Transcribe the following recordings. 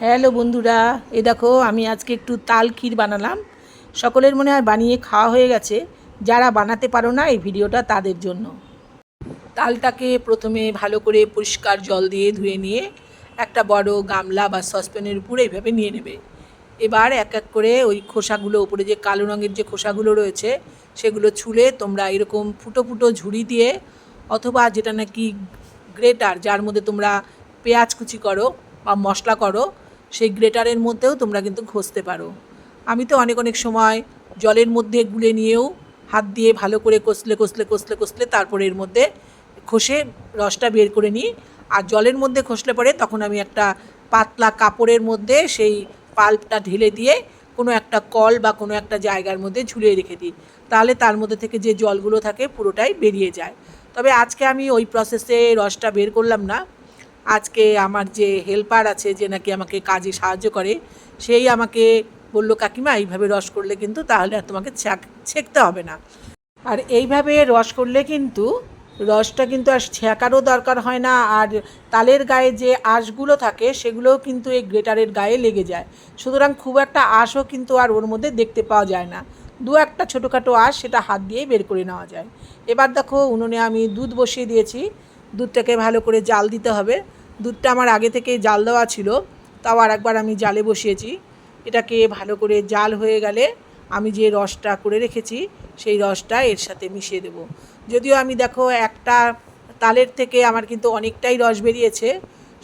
Hello বন্ধুরা, এ দেখো, আমি আজকে একটু তাল ক্ষীর বানালাম। সকলের মনে হয় বানিয়ে খাওয়া হয়ে গেছে। যারা বানাতে পারো না এই ভিডিওটা তাদের জন্য। তালটাকে প্রথমে ভালো করে পরিষ্কার জল দিয়ে ধুয়ে নিয়ে একটা বড় গামলা বা সসপ্যানের উপরে এইভাবে নিয়ে নেবে। এবার এক এক করে ওই খোসাগুলো, উপরে যে কালো রঙের যে খোসাগুলো রয়েছে, সেগুলো ছুলে তোমরা এরকম ফুটো ফুটো ঝুড়ি দিয়ে অথবা যেটা নাকি গ্রেটার, যার মধ্যে তোমরা পেঁয়াজ কুচি করো বা মশলা করো সেই গ্রেটারের মধ্যেও তোমরা কিন্তু ঘষতে পারো। আমি তো অনেক অনেক সময় জলের মধ্যে গুলে নিয়েও হাত দিয়ে ভালো করে কষলে কষলে কষলে কষলে তারপরে এর মধ্যে ঘষে রসটা বের করে নিই। আর জলের মধ্যে ঘষলে পরে তখন আমি একটা পাতলা কাপড়ের মধ্যে সেই পাল্পটা ঢেলে দিয়ে কোনো একটা কল বা কোনো একটা জায়গার মধ্যে ঝুলিয়ে রেখে দিই। তাহলে তার মধ্যে থেকে যে জলগুলো থাকে পুরোটাই বেরিয়ে যায়। তবে আজকে আমি ওই প্রসেসে রসটা বের করলাম না। আজকে আমার যে হেল্পার আছে যে নাকি আমাকে কাজে সাহায্য করে, সেই আমাকে বলল, কাকিমা, এইভাবে রস করলে কিন্তু তাহলে আর তোমাকে ছাক- ছেঁকতে হবে না। আর এইভাবে রস করলে কিন্তু রসটা কিন্তু আর ছেঁকারও দরকার হয় না, আর তালের গায়ে যে আঁশগুলো থাকে সেগুলোও কিন্তু এই গ্রেটারের গায়ে লেগে যায়। সুতরাং খুব একটা আঁশও কিন্তু আর ওর মধ্যে দেখতে পাওয়া যায় না। দু একটা ছোটোখাটো আঁশ সেটা হাত দিয়ে বের করে নেওয়া যায়। এবার দেখো, উনুনে আমি দুধ বসিয়ে দিয়েছি। দুধটাকে ভালো করে জাল দিতে হবে। দুধটা আমার আগে থেকে জাল দেওয়া ছিল, তাও আর একবার আমি জালে বসিয়েছি। এটাকে ভালো করে জাল হয়ে গেলে আমি যে রসটা করে রেখেছি, সেই রসটা এর সাথে মিশিয়ে দেব। যদিও আমি দেখো একটা তালের থেকে আমার কিন্তু অনেকটাই রস বেরিয়েছে,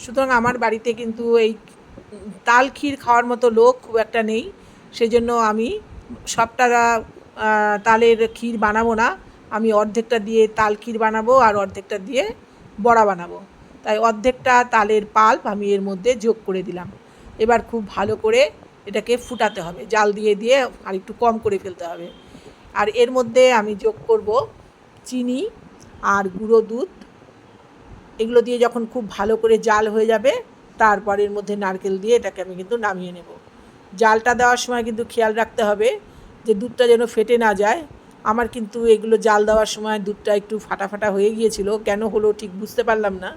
সুতরাং আমার বাড়িতে কিন্তু এই তাল ক্ষীর খাওয়ার মতো লোক খুব একটা নেই, সেজন্য আমি সবটা তালের ক্ষীর বানাবো না। আমি অর্ধেকটা দিয়ে তাল ক্ষীর বানাবো আর অর্ধেকটা দিয়ে বড়া বানাবো। তাই অর্ধেকটা তালের পাল্প আমি এর মধ্যে যোগ করে দিলাম। এবার খুব ভালো করে এটাকে ফুটাতে হবে। জাল দিয়ে দিয়ে আর একটু কম করে ফেলতে হবে। আর এর মধ্যে আমি যোগ করব চিনি আর গুঁড়ো দুধ। এগুলো দিয়ে যখন খুব ভালো করে জাল হয়ে যাবে, তারপর এর মধ্যে নারকেল দিয়ে এটাকে আমি কিন্তু নামিয়ে নেব। জালটা দেওয়ার সময় কিন্তু খেয়াল রাখতে হবে যে দুধটা যেন ফেটে না যায়। আমার কিন্তু এগুলো জাল দেওয়ার সময় দুধটা একটু ফাটা ফাটা হয়ে গিয়েছিল। কেন হলো ঠিক বুঝতে পারলাম না।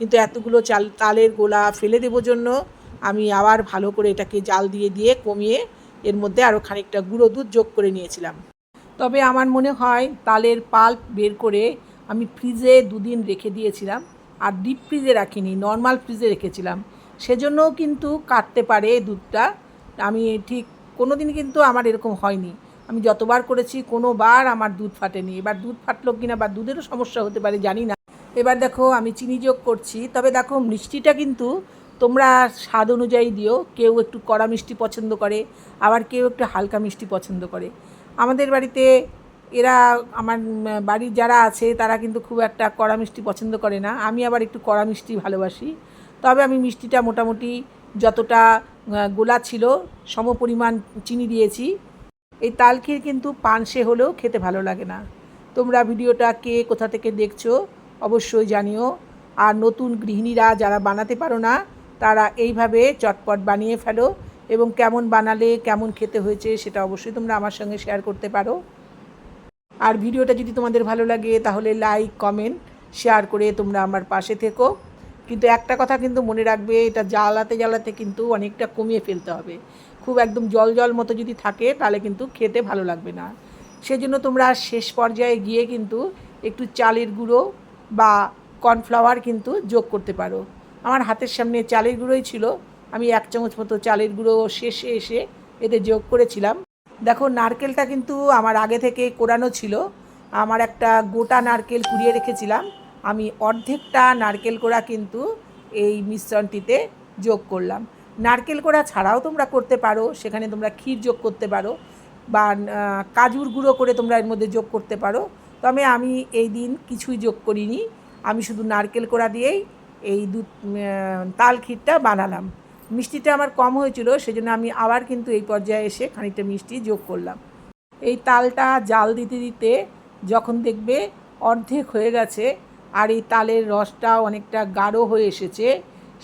কিন্তু এতগুলো চাল, তালের গোলা ফেলে দেবো জন্য আমি আবার ভালো করে এটাকে জাল দিয়ে দিয়ে কমিয়ে এর মধ্যে আরও খানিকটা গুঁড়ো দুধ যোগ করে নিয়েছিলাম। তবে আমার মনে হয় তালের পাল্প বের করে আমি ফ্রিজে দুদিন রেখে দিয়েছিলাম আর ডিপ ফ্রিজে রাখিনি, নর্মাল ফ্রিজে রেখেছিলাম। সেজন্যও কিন্তু কাটতে পারে দুধটা। আমি ঠিক কোনো দিন কিন্তু আমার এরকম হয়নি। আমি যতবার করেছি কোনোবার আমার দুধ ফাটেনি। এবার দুধ ফাটলো কিনা বা দুধেরও সমস্যা হতে পারে, জানি না। এবার দেখো আমি চিনি যোগ করছি। তবে দেখো মিষ্টিটা কিন্তু তোমরা স্বাদ অনুযায়ী দিও। কেউ একটু কড়া মিষ্টি পছন্দ করে, আবার কেউ একটু হালকা মিষ্টি পছন্দ করে। আমাদের বাড়িতে এরা, আমার বাড়ির যারা আছে, তারা কিন্তু খুব একটা কড়া মিষ্টি পছন্দ করে না। আমি আবার একটু কড়া মিষ্টি ভালোবাসি। তবে আমি মিষ্টিটা মোটামুটি যতটা গোলা ছিল সমপরিমাণ চিনি দিয়েছি। এই তালখির কিন্তু পানসে হলেও খেতে ভালো লাগে না। তোমরা ভিডিওটা কে কোথা থেকে দেখছ অবশ্যই জানিও। আর নতুন গৃহিণীরা যারা বানাতে পারো না, তারা এইভাবে চটপট বানিয়ে ফেলো এবং কেমন বানালে, কেমন খেতে হয়েছে সেটা অবশ্যই তোমরা আমার সঙ্গে শেয়ার করতে পারো। আর ভিডিওটা যদি তোমাদের ভালো লাগে, তাহলে লাইক কমেন্ট শেয়ার করে তোমরা আমার পাশে থেকো। কিন্তু একটা কথা কিন্তু মনে রাখবে, এটা জ্বালাতে জ্বালাতে কিন্তু অনেকটা কমিয়ে ফেলতে হবে। খুব একদম জল জল মতো যদি থাকে, তাহলে কিন্তু খেতে ভালো লাগবে না। সেজন্য তোমরা শেষ পর্যায়ে গিয়ে কিন্তু একটু চালের গুঁড়ো বা কর্নফ্লাওয়ার কিন্তু যোগ করতে পারো। আমার হাতের সামনে চালের গুঁড়োই ছিল। আমি এক চামচ মতো চালের গুঁড়ো শেষে এসে এতে যোগ করেছিলাম। দেখো, নারকেলটা কিন্তু আমার আগে থেকে কোরানো ছিল। আমার একটা গোটা নারকেল কুড়িয়ে রেখেছিলাম। আমি অর্ধেকটা নারকেল কোড়া কিন্তু এই মিশ্রণটিতে যোগ করলাম। নারকেল কোড়া ছাড়াও তোমরা করতে পারো। সেখানে তোমরা ক্ষীর যোগ করতে পারো। বা কাজুর গুঁড়ো করে তোমরা এর মধ্যে যোগ করতে পারো। তবে আমি এই দিন কিছুই যোগ করিনি। আমি শুধু নারকেল কোড়া দিয়েই এই দুধ তাল ক্ষীরটা বানালাম। মিষ্টিটা আমার কম হয়েছিল, সেজন্য আমি আবার কিন্তু এই পর্যায়ে এসে খানিকটা মিষ্টি যোগ করলাম। এই তালটা জাল দিতে দিতে যখন দেখবে অর্ধেক হয়ে গেছে আর এই তালের রসটা অনেকটা গাঢ় হয়ে এসেছে,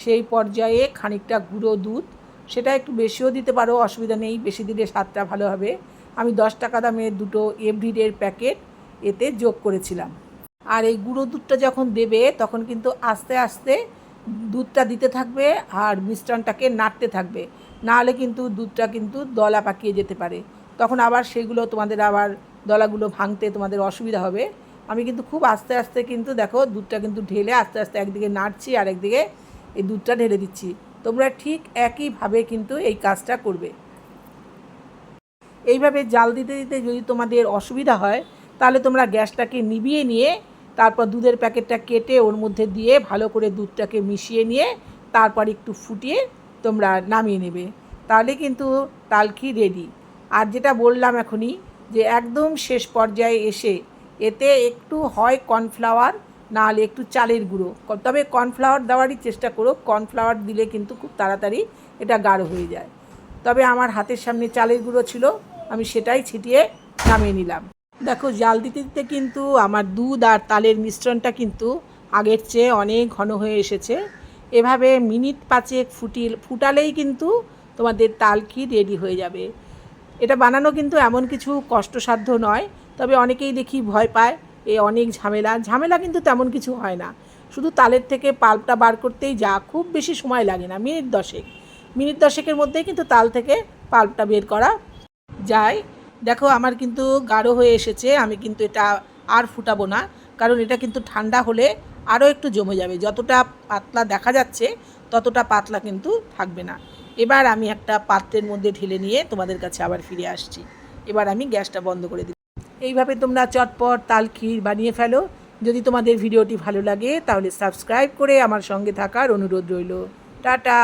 সেই পর্যায়ে খানিকটা গুঁড়ো দুধ, সেটা একটু বেশিও দিতে পারো, অসুবিধা নেই, বেশি দিলে স্বাদটা ভালো হবে। আমি দশ টাকা দামের দুটো এভরিডের প্যাকেট এতে যোগ করেছিলাম। আর এই গুঁড়ো দুধটা যখন দেবে, তখন কিন্তু আস্তে আস্তে দুধটা দিতে থাকবে আর মিশ্রণটাকে নাড়তে থাকবে। নাহলে কিন্তু দুধটা কিন্তু দলা পাকিয়ে যেতে পারে। তখন আবার সেগুলো তোমাদের আবার দলাগুলো ভাঙতে তোমাদের অসুবিধা হবে। আমি কিন্তু খুব আস্তে আস্তে কিন্তু দেখো দুধটা কিন্তু ঢেলে আস্তে আস্তে একদিকে নাড়ছি আর একদিকে এই দুধটা ঢেলে দিচ্ছি। তোমরা ঠিক একইভাবে কিন্তু এই কাজটা করবে। এইভাবে জাল দিতে দিতে যদি তোমাদের অসুবিধা হয় তাহলে তোমরা গ্যাসটাকে নিভিয়ে নিয়ে, তারপর দুধের প্যাকেটটা কেটে ওর মধ্যে দিয়ে ভালো করে দুধটাকে মিশিয়ে নিয়ে, তারপর একটু ফুটিয়ে তোমরা নামিয়ে নেবে। তাহলে কিন্তু তালখি রেডি আর যেটা বললাম এখনই, যে একদম শেষ পর্যায়ে এসে এতে একটু হয় কর্নফ্লাওয়ার, নাহলে একটু চালের গুঁড়ো। তবে কর্নফ্লাওয়ার দেওয়ারই চেষ্টা করো, কর্নফ্লাওয়ার দিলে কিন্তু খুব তাড়াতাড়ি এটা গাঢ় হয়ে যায়। তবে আমার হাতের সামনে চালের গুঁড়ো ছিল, আমি সেটাই ছিটিয়ে নামিয়ে নিলাম। দেখো, জাল দিতে দিতে কিন্তু আমার দুধ আর তালের মিশ্রণটা কিন্তু আগের চেয়ে অনেক ঘন হয়ে এসেছে। এভাবে মিনিট পাঁচেক ফুটি, ফুটালেই কিন্তু তোমাদের তাল ক্ষীর রেডি হয়ে যাবে। এটা বানানো কিন্তু এমন কিছু কষ্টসাধ্য নয়, তবে অনেকেই দেখি ভয় পায় এ অনেক ঝামেলা। ঝামেলা কিন্তু তেমন কিছু হয় না। শুধু তালের থেকে পাল্পটা বার করতেই যা, খুব বেশি সময় লাগে না, মিনিট দশেক। মিনিট দশেকের মধ্যেই কিন্তু তাল থেকে পাল্পটা বের করা যায়। দেখো, আমার কিন্তু গাঢ় হয়ে এসেছে, আমি কিন্তু এটা আর ফুটাবো না, কারণ এটা কিন্তু ঠান্ডা হলে আরও একটু জমে যাবে। যতটা পাতলা দেখা যাচ্ছে, ততটা পাতলা কিন্তু থাকবে না। এবার আমি একটা পাত্রের মধ্যে ঢেলে নিয়ে তোমাদের কাছে আবার ফিরে আসছি। এবার আমি গ্যাসটা বন্ধ করে দিই এইভাবে তোমরা চটপট তাল ক্ষীর বানিয়ে ফেলো। যদি তোমাদের ভিডিওটি ভালো লাগে, তাহলে সাবস্ক্রাইব করে আমার সঙ্গে থাকার অনুরোধ রইল। টাটা!